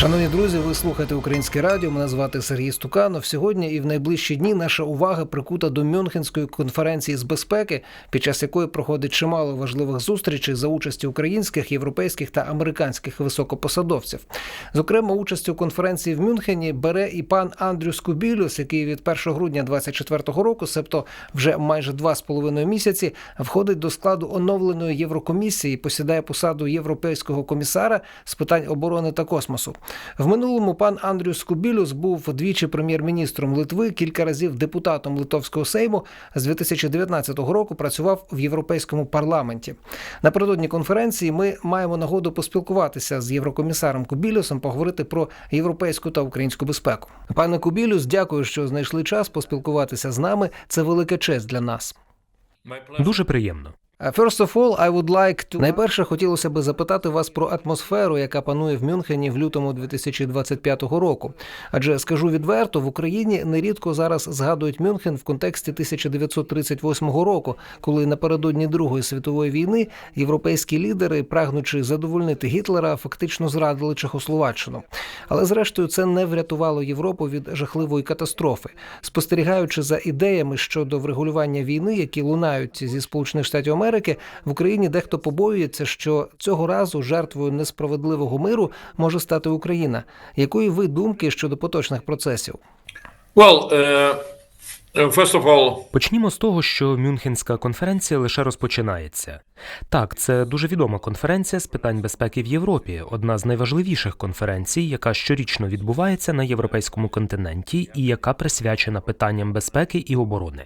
Шановні друзі, ви слухаєте українське радіо. Мене звати Сергій Стуканов. Сьогодні і в найближчі дні наша увага прикута до Мюнхенської конференції з безпеки, під час якої проходить чимало важливих зустрічей за участі українських, європейських та американських високопосадовців. Зокрема, участь у конференції в Мюнхені бере і пан Андрю Скубілюс, який від 1 грудня 2024 року, себто вже майже два з половиною місяці, входить до складу оновленої Єврокомісії, посідає посаду європейського комісара з питань оборони та космосу. В минулому пан Андрю Скубілюс був двічі прем'єр-міністром Литви, кілька разів депутатом Литовського сейму. З 2019 року працював в європейському парламенті. Напередодні конференції ми маємо нагоду поспілкуватися з єврокомісаром Кубілюсом, поговорити про європейську та українську безпеку. Пане Кубілюс, дякую, що знайшли час поспілкуватися з нами. Це велика честь для нас. Дуже приємно. Uh, First of. Найперше хотілося би запитати вас про атмосферу, яка панує в Мюнхені в лютому 2025 року. Адже скажу відверто, в Україні нерідко зараз згадують Мюнхен в контексті 1938 року, коли напередодні Другої світової війни європейські лідери, прагнучи задовольнити Гітлера, фактично зрадили Чехословаччину. Але зрештою це не врятувало Європу від жахливої катастрофи. Спостерігаючи за ідеями щодо врегулювання війни, які лунають зі Сполучених Штатів Америки, в Україні дехто побоюється, що цього разу жертвою несправедливого миру може стати Україна. Якої ви думки щодо поточних процесів? Well, uh, Почнімо з того, що Мюнхенська конференція лише розпочинається. Так, це дуже відома конференція з питань безпеки в Європі, одна з найважливіших конференцій, яка щорічно відбувається на європейському континенті і яка присвячена питанням безпеки і оборони.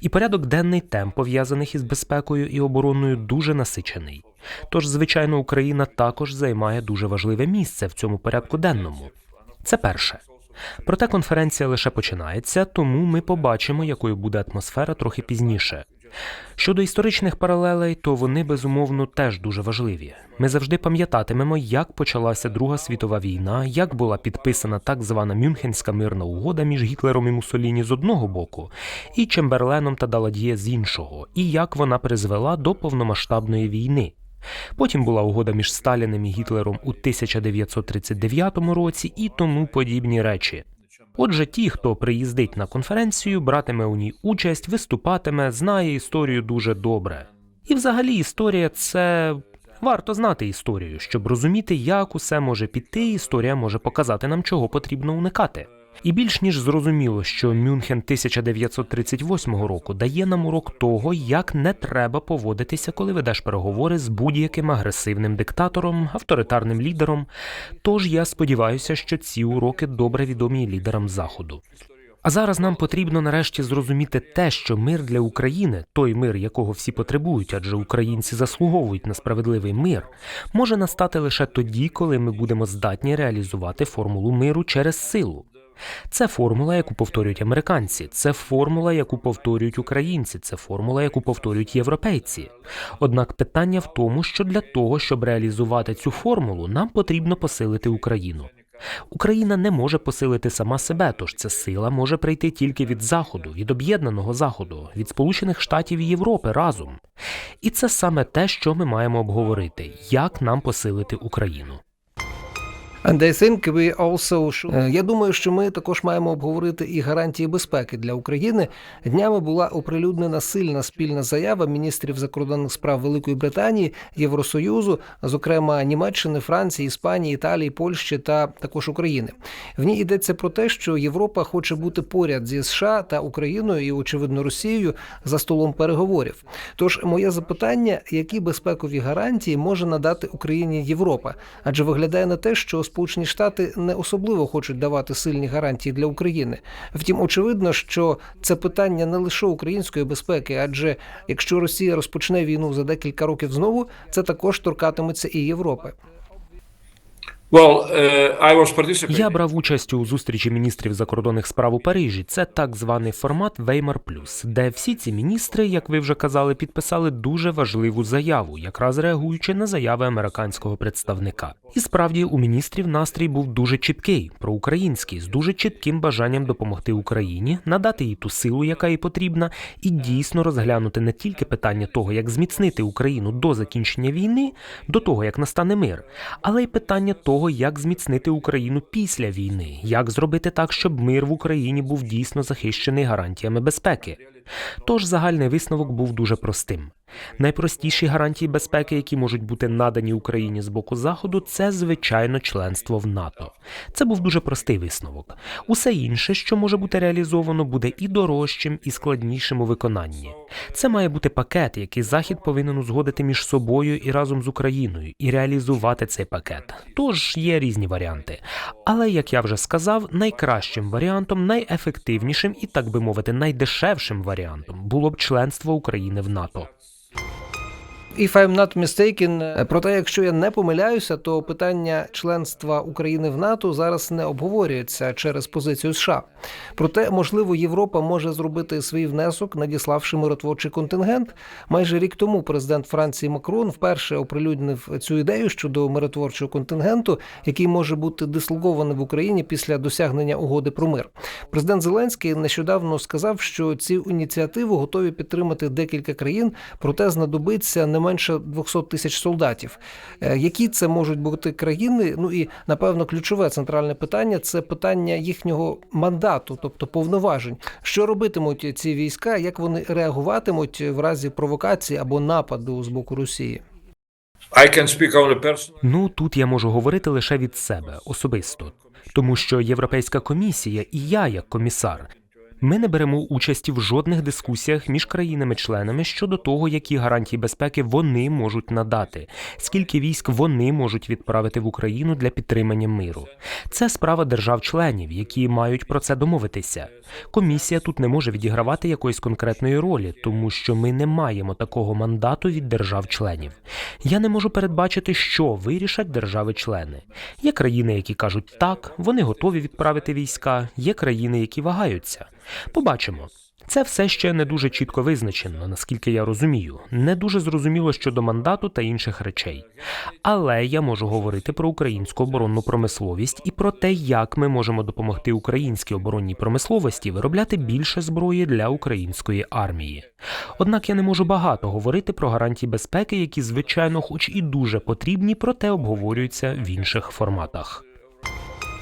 І порядок денний тем, пов'язаних із безпекою і обороною, дуже насичений. Тож, звичайно, Україна також займає дуже важливе місце в цьому порядку денному. Це перше. Проте конференція лише починається, тому ми побачимо, якою буде атмосфера трохи пізніше. Щодо історичних паралелей, то вони безумовно теж дуже важливі. Ми завжди пам'ятатимемо, як почалася Друга світова війна, як була підписана так звана Мюнхенська мирна угода між Гітлером і Муссоліні з одного боку, і Чемберленом та Даладіє з іншого, і як вона призвела до повномасштабної війни. Потім була угода між Сталіним і Гітлером у 1939 році і тому подібні речі. Отже, ті, хто приїздить на конференцію, братиме у ній участь, виступатиме, знає історію дуже добре. І взагалі історія це. Варто знати історію, щоб розуміти, як усе може піти, історія може показати нам, чого потрібно уникати. І більш ніж зрозуміло, що Мюнхен 1938 року дає нам урок того, як не треба поводитися, коли ведеш переговори з будь-яким агресивним диктатором, авторитарним лідером. Тож я сподіваюся, що ці уроки добре відомі лідерам заходу. А зараз нам потрібно нарешті зрозуміти те, що мир для України, той мир, якого всі потребують, адже українці заслуговують на справедливий мир, може настати лише тоді, коли ми будемо здатні реалізувати формулу миру через силу. Це формула, яку повторюють американці, це формула, яку повторюють українці, це формула, яку повторюють європейці. Однак питання в тому, що для того, щоб реалізувати цю формулу, нам потрібно посилити Україну. Україна не може посилити сама себе, тож ця сила може прийти тільки від Заходу, від об'єднаного Заходу, від Сполучених Штатів і Європи разом. І це саме те, що ми маємо обговорити, як нам посилити Україну. And I think we also should... Е, Я думаю, що ми також маємо обговорити і гарантії безпеки для України. Днями була оприлюднена сильна спільна заява міністрів закордонних справ Великої Британії, Євросоюзу, зокрема Німеччини, Франції, Іспанії, Італії, Польщі та також України. В ній йдеться про те, що Європа хоче бути поряд зі США та Україною і, очевидно, Росією за столом переговорів. Тож моє запитання: які безпекові гарантії може надати Україні Європа? Адже виглядає на те, що Сполучені Штати не особливо хочуть давати сильні гарантії для України. Втім, очевидно, що це питання не лише української безпеки, адже якщо Росія розпочне війну за декілька років знову, це також торкатиметься і Європи. well, uh, I was participating. Я брав участь у зустрічі міністрів закордонних справ у Парижі. Це так званий формат Веймар Плюс, де всі ці міністри, як ви вже казали, підписали дуже важливу заяву, якраз реагуючи на заяви американського представника. І справді у міністрів настрій був дуже чіткий, проукраїнський, з дуже чітким бажанням допомогти Україні, надати їй ту силу, яка їй потрібна, і дійсно розглянути не тільки питання того, як зміцнити Україну до закінчення війни, до того як настане мир, але й питання того. Того, як зміцнити Україну після війни, як зробити так, щоб мир в Україні був дійсно захищений гарантіями безпеки. Тож загальний висновок був дуже простим. Найпростіші гарантії безпеки, які можуть бути надані Україні з боку Заходу, це звичайно членство в НАТО. Це був дуже простий висновок. Усе інше, що може бути реалізовано, буде і дорожчим, і складнішим у виконанні. Це має бути пакет, який Захід повинен узгодити між собою і разом з Україною, і реалізувати цей пакет. Тож є різні варіанти. Але як я вже сказав, найкращим варіантом, найефективнішим і так би мовити, найдешевшим варіантом було б членство України в НАТО. If I'm not mistaken, проте, якщо я не помиляюся, то питання членства України в НАТО зараз не обговорюється через позицію США. Проте, можливо, Європа може зробити свій внесок, надіславши миротворчий контингент. Майже рік тому президент Франції Макрон вперше оприлюднив цю ідею щодо миротворчого контингенту, який може бути дислокований в Україні після досягнення угоди про мир. Президент Зеленський нещодавно сказав, що цю ініціативу готові підтримати декілька країн, проте знадобиться не менше 200 тисяч солдатів. Е, Які це можуть бути країни? Ну і напевно ключове центральне питання це питання їхнього мандату, тобто повноважень. Що робитимуть ці війська, як вони реагуватимуть в разі провокації або нападу з боку Росії? I can speak only personally. Ну тут я можу говорити лише від себе особисто, тому що Європейська комісія і я, як комісар, ми не беремо участі в жодних дискусіях між країнами-членами щодо того, які гарантії безпеки вони можуть надати, скільки військ вони можуть відправити в Україну для підтримання миру. Це справа держав-членів, які мають про це домовитися. Комісія тут не може відігравати якоїсь конкретної ролі, тому що ми не маємо такого мандату від держав-членів. Я не можу передбачити, що вирішать держави-члени. Є країни, які кажуть так, вони готові відправити війська, є країни, які вагаються. Побачимо. Це все ще не дуже чітко визначено, наскільки я розумію, не дуже зрозуміло щодо мандату та інших речей. Але я можу говорити про українську оборонну промисловість і про те, як ми можемо допомогти українській оборонній промисловості виробляти більше зброї для української армії. Однак я не можу багато говорити про гарантії безпеки, які, звичайно, хоч і дуже потрібні, проте обговорюються в інших форматах.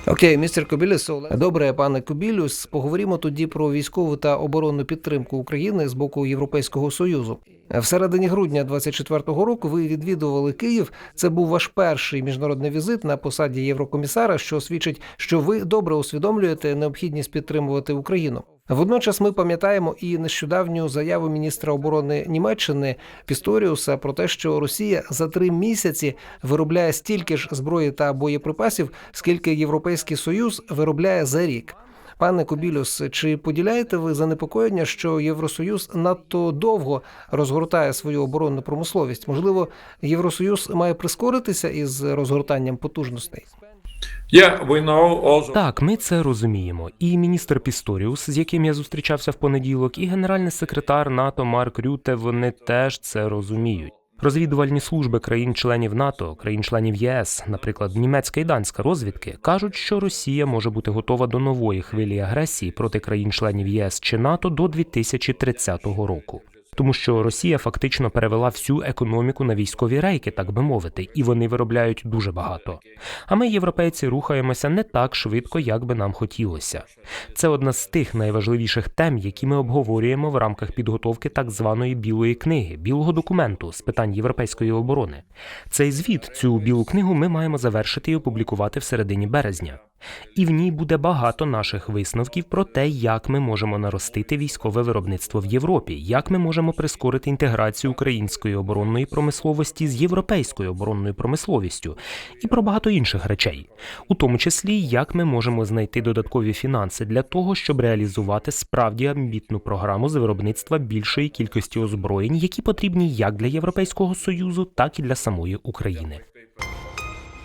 Окей, містер Кобіліс, добре, пане Кобілюс. Поговоримо тоді про військову та оборонну підтримку України з боку Європейського союзу. В середині грудня 24-го року ви відвідували Київ. Це був ваш перший міжнародний візит на посаді єврокомісара, що свідчить, що ви добре усвідомлюєте необхідність підтримувати Україну. Водночас ми пам'ятаємо і нещодавню заяву міністра оборони Німеччини Пісторіуса про те, що Росія за три місяці виробляє стільки ж зброї та боєприпасів, скільки Європейський Союз виробляє за рік. Пане Кобілюс, чи поділяєте ви занепокоєння, що Євросоюз надто довго розгортає свою оборонну промисловість? Можливо, Євросоюз має прискоритися із розгортанням потужностей? Так, ми це розуміємо. І міністр Пісторіус, з яким я зустрічався в понеділок, і генеральний секретар НАТО Марк Рюте, вони теж це розуміють. Розвідувальні служби країн-членів НАТО, країн-членів ЄС, наприклад, німецька і данська розвідки, кажуть, що Росія може бути готова до нової хвилі агресії проти країн-членів ЄС чи НАТО до 2030 року. Тому що Росія фактично перевела всю економіку на військові рейки, так би мовити, і вони виробляють дуже багато. А ми, європейці, рухаємося не так швидко, як би нам хотілося. Це одна з тих найважливіших тем, які ми обговорюємо в рамках підготовки так званої білої книги, білого документу з питань європейської оборони. Цей звіт, цю білу книгу, ми маємо завершити і опублікувати в середині березня. І в ній буде багато наших висновків про те, як ми можемо наростити військове виробництво в Європі, як ми можемо прискорити інтеграцію української оборонної промисловості з європейською оборонною промисловістю і про багато інших речей, у тому числі як ми можемо знайти додаткові фінанси для того, щоб реалізувати справді амбітну програму з виробництва більшої кількості озброєнь, які потрібні як для Європейського союзу, так і для самої України.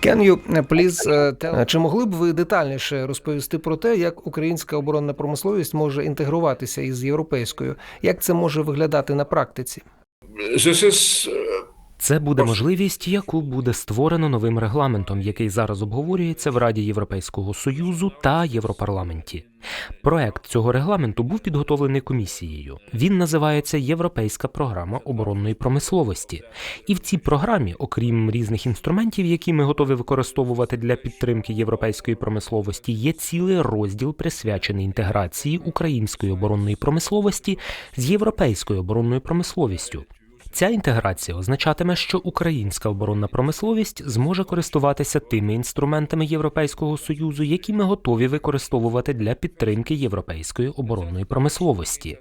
Can you please е, tell, чи могли б ви детальніше розповісти про те, як українська оборонна промисловість може інтегруватися із європейською? Як це може виглядати на практиці? This is Це буде можливість, яку буде створено новим регламентом, який зараз обговорюється в Раді Європейського Союзу та Європарламенті. Проект цього регламенту був підготовлений комісією. Він називається Європейська програма оборонної промисловості. І в цій програмі, окрім різних інструментів, які ми готові використовувати для підтримки європейської промисловості, є цілий розділ присвячений інтеграції української оборонної промисловості з європейською оборонною промисловістю. Ця інтеграція означатиме, що українська оборонна промисловість зможе користуватися тими інструментами Європейського союзу, які ми готові використовувати для підтримки європейської оборонної промисловості.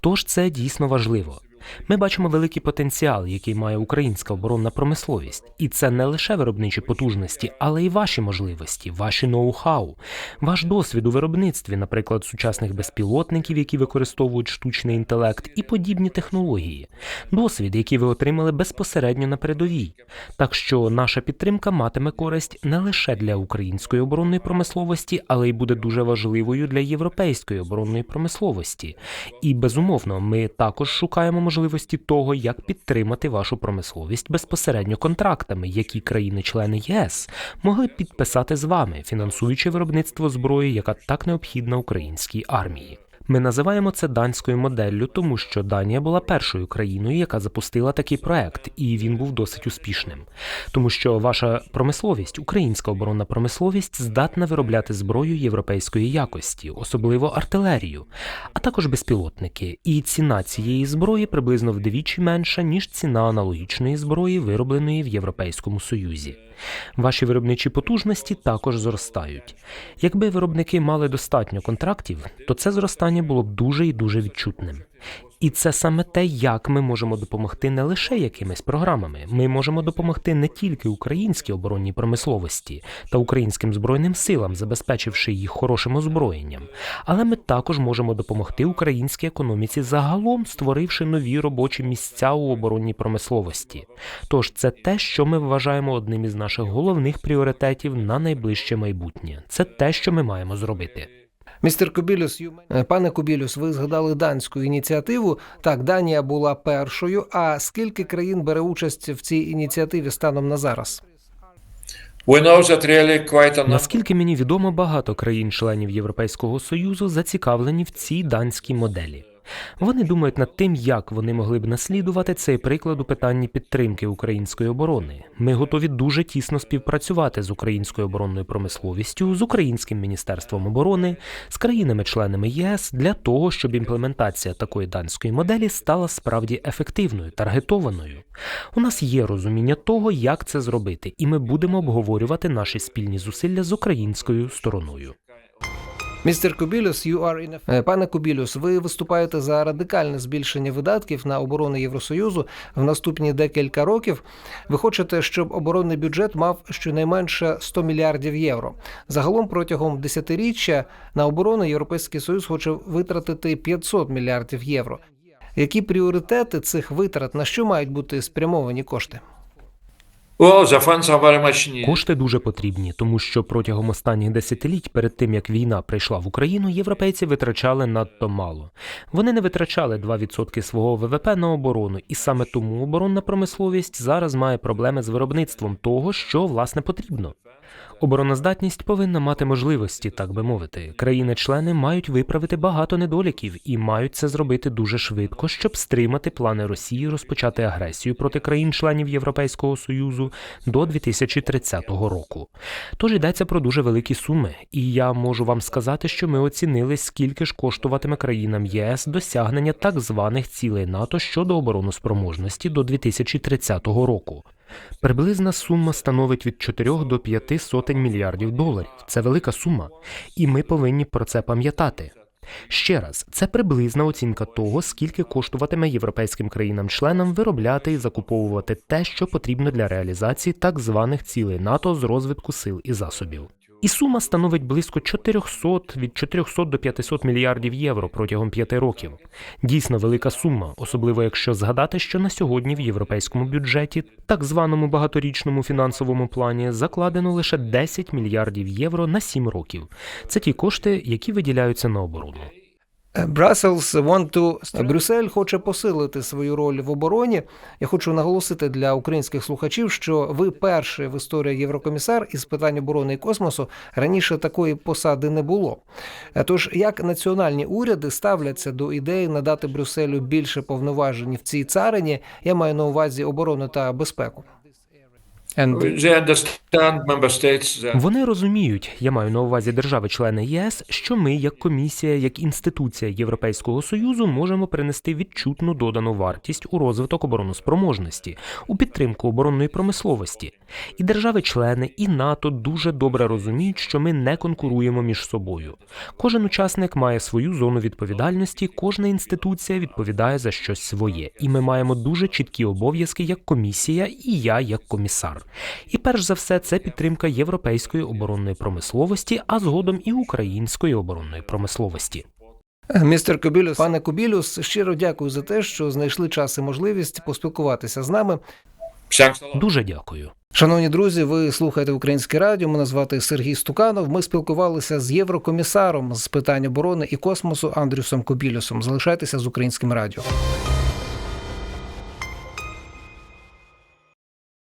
Тож це дійсно важливо. Ми бачимо великий потенціал, який має українська оборонна промисловість, і це не лише виробничі потужності, але й ваші можливості, ваші ноу-хау, ваш досвід у виробництві, наприклад, сучасних безпілотників, які використовують штучний інтелект, і подібні технології, досвід, який ви отримали безпосередньо на передовій. Так що наша підтримка матиме користь не лише для української оборонної промисловості, але й буде дуже важливою для європейської оборонної промисловості. І безумовно, ми також шукаємо можливості того, як підтримати вашу промисловість безпосередньо контрактами, які країни-члени ЄС могли підписати з вами, фінансуючи виробництво зброї, яка так необхідна українській армії. Ми називаємо це данською моделлю, тому що Данія була першою країною, яка запустила такий проект, і він був досить успішним. Тому що ваша промисловість, українська оборонна промисловість, здатна виробляти зброю європейської якості, особливо артилерію, а також безпілотники. І ціна цієї зброї приблизно вдвічі менша ніж ціна аналогічної зброї, виробленої в Європейському Союзі. Ваші виробничі потужності також зростають. Якби виробники мали достатньо контрактів, то це зростання було б дуже і дуже відчутним. І це саме те, як ми можемо допомогти не лише якимись програмами. Ми можемо допомогти не тільки українській оборонній промисловості та українським збройним силам, забезпечивши їх хорошим озброєнням, але ми також можемо допомогти українській економіці загалом, створивши нові робочі місця у оборонній промисловості. Тож це те, що ми вважаємо одним із наших головних пріоритетів на найближче майбутнє. Це те, що ми маємо зробити. Містер Кубілюс, е, пане Кубілюс, ви згадали данську ініціативу. Так, Данія була першою. А скільки країн бере участь в цій ініціативі станом на зараз? Наскільки мені відомо, багато країн-членів Європейського Союзу зацікавлені в цій данській моделі. Вони думають над тим, як вони могли б наслідувати цей приклад у питанні підтримки української оборони. Ми готові дуже тісно співпрацювати з українською оборонною промисловістю, з українським міністерством оборони, з країнами-членами ЄС для того, щоб імплементація такої данської моделі стала справді ефективною, таргетованою. У нас є розуміння того, як це зробити, і ми будемо обговорювати наші спільні зусилля з українською стороною. Містер Кубілюс, you are in. Е, пане Кубілюс, ви виступаєте за радикальне збільшення видатків на оборону Євросоюзу в наступні декілька років. Ви хочете, щоб оборонний бюджет мав щонайменше 100 мільярдів євро. Загалом протягом десятиріччя на оборону Європейський Союз хоче витратити 500 мільярдів євро. Які пріоритети цих витрат на що мають бути спрямовані кошти? Кошти дуже потрібні, тому що протягом останніх десятиліть, перед тим як війна прийшла в Україну, європейці витрачали надто мало. Вони не витрачали 2% свого ВВП на оборону, і саме тому оборонна промисловість зараз має проблеми з виробництвом того, що власне потрібно. Обороноздатність повинна мати можливості, так би мовити. Країни-члени мають виправити багато недоліків і мають це зробити дуже швидко, щоб стримати плани Росії розпочати агресію проти країн-членів Європейського союзу до 2030 року. Тож йдеться про дуже великі суми, і я можу вам сказати, що ми оцінили, скільки ж коштуватиме країнам ЄС досягнення так званих цілей НАТО щодо обороноспроможності до 2030 року. Приблизна сума становить від 4 до 5 сотень мільярдів доларів. Це велика сума, і ми повинні про це пам'ятати. Ще раз, це приблизна оцінка того, скільки коштуватиме європейським країнам-членам виробляти і закуповувати те, що потрібно для реалізації так званих цілей НАТО з розвитку сил і засобів. І сума становить близько 400 від 400 до 500 мільярдів євро протягом п'яти років. Дійсно велика сума, особливо якщо згадати, що на сьогодні в європейському бюджеті, так званому багаторічному фінансовому плані, закладено лише 10 мільярдів євро на 7 років. Це ті кошти, які виділяються на оборону. Brussels want to... Брюссель хоче посилити свою роль в обороні. Я хочу наголосити для українських слухачів, що ви перший в історії єврокомісар із питань оборони і космосу. Раніше такої посади не було. Е, Тож як національні уряди ставляться до ідеї надати Брюсселю більше повноважень в цій царині, я маю на увазі оборону та безпеку. Вони розуміють, я маю на увазі держави-члени ЄС, що ми, як комісія, як інституція Європейського союзу, можемо принести відчутну додану вартість у розвиток обороноспроможності, у підтримку оборонної промисловості. І держави-члени, і НАТО дуже добре розуміють, що ми не конкуруємо між собою. Кожен учасник має свою зону відповідальності, кожна інституція відповідає за щось своє, і ми маємо дуже чіткі обов'язки як комісія і я як комісар. І перш за все, це підтримка європейської оборонної промисловості, а згодом і української оборонної промисловості. Містер Кобілюс, пане Кобілюс, щиро дякую за те, що знайшли час і можливість поспілкуватися з нами. Дуже дякую. Шановні друзі, ви слухаєте українське радіо. Мене звати Сергій Стуканов. Ми спілкувалися з єврокомісаром з питань оборони і космосу Андрюсом Кобілюсом. Залишайтеся з українським радіо.